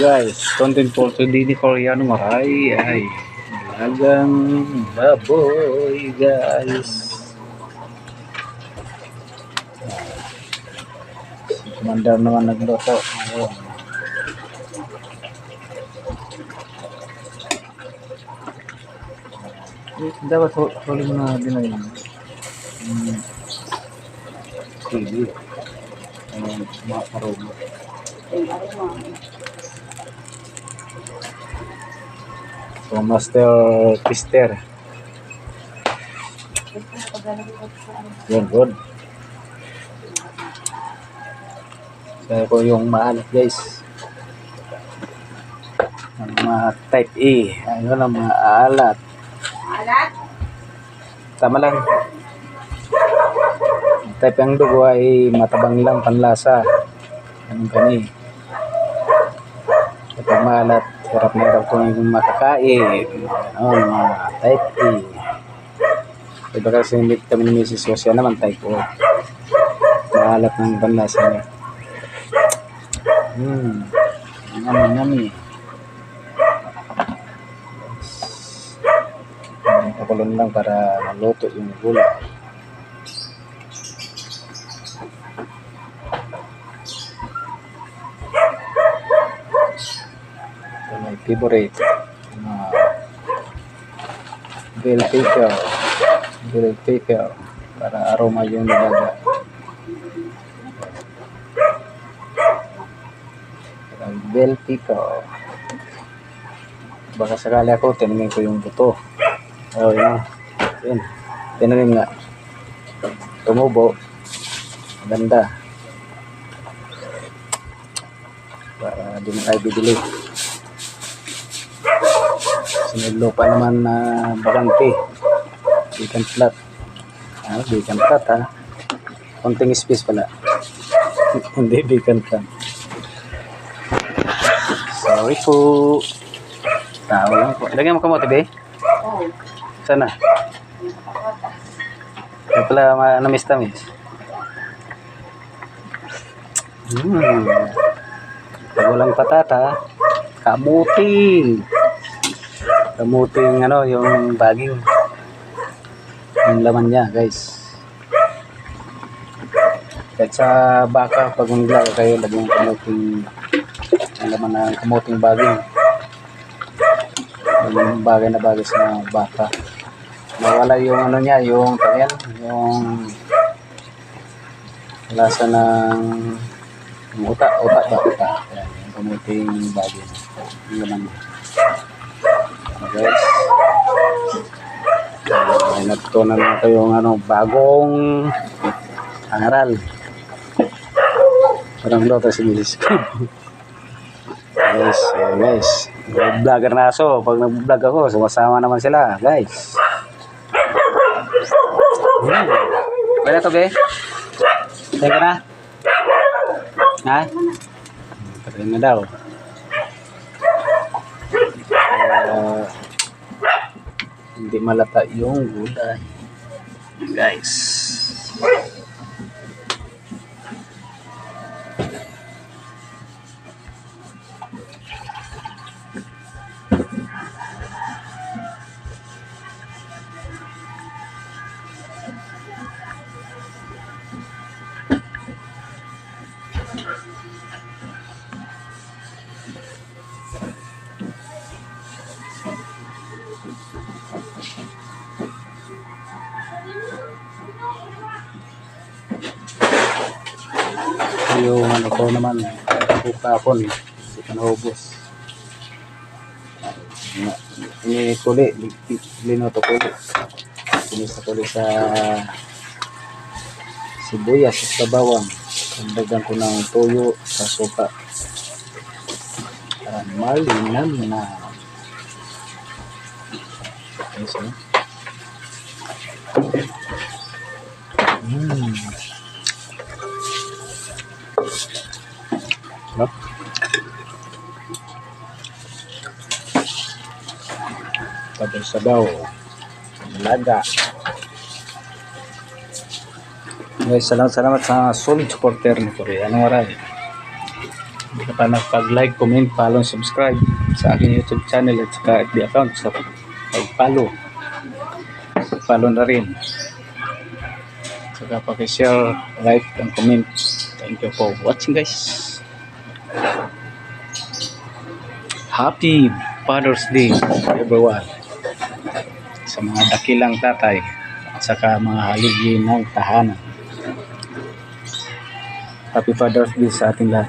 Guys, content for today ni Koreano Maray ay lagang baboy guys. Commander naman nagluto. Ayun. Dapat hu- huli mo na din ayun. Hmm. Sige. Ayun, mga karoma. So, Master Twister. Yun, good. Kaya ko yung maalat, guys. Ang mga type A. Ayun ang mga alat. Alat? Tama lang. Ang type ang dugo ay matabang lang panlasa. Anong kani? Kapag maalat, hirap na kung yung makakain. Ano, mga type A. Diba kasi hindi kami ni Mrs. Josia naman type O. Maalat ng panlasa niya. Hmm. Yummy, yummy. Pakulon lang para maluto yung gulay. Favorite. Uh, bell pepper. Bell pepper. Para aroma yung nilaga. Bell pepper. Baka sakali ako, tinignan ko yung buto. Oh, yun. Yun. Tinanim nga. Tumubo. Ganda. Para di mo tayo bibili. Sinidlo pa naman na bakante. Vacant flat. Ah, vacant flat ha. Konting space pala. Hindi vacant flat. Sorry po. Tao lang po. Lagyan mo kamote, be. Oo. Sana. Kaya pala namis-tamis. Hmm. Pag walang patata, kamuting. Kamuting ano, yung baging. Yung laman niya, guys. Kahit sa baka, pag maglaga kayo, lagyan ng kamuting, ang laman ng kamuting baging. Yung bagay na bagay sa baka nawala yung ano niya, yung tanyan, yung lasa ng yung uta, uta ba, uta. Yan, yung kamuting bagay. Yung laman. Okay, guys. Ay, natutunan na ito yung ano, bagong aral. Parang loto si Milis guys, eh, guys. Vlogger na aso. Pag nag-vlog ako, sumasama naman sila, guys. Hmm. Pwede to, be? Teka na? Ha? Pwede na daw. Hindi malata yung gulay. Guys. Yung ano ko naman buka hindi ko naubos. Ini kuli linoto kuli sinisa kuli sa sibuyas at bawang dagdagan ko ng tuyo sa suka para malinam na. Okay so mm. Tapos sabaw. Laga. Guys, salamat salamat sa solid supporter ni Korea. Ano maray? pa nakapag-like, comment, follow, subscribe sa aking YouTube channel at saka FB account sa pag-follow. Follow na rin. Saka pakishare, like, and comment. Thank you for watching guys. Happy Father's Day everyone. Sa mga dakilang tatay at saka mga haligi ng tahanan. Happy Father's Day sa ating lahat.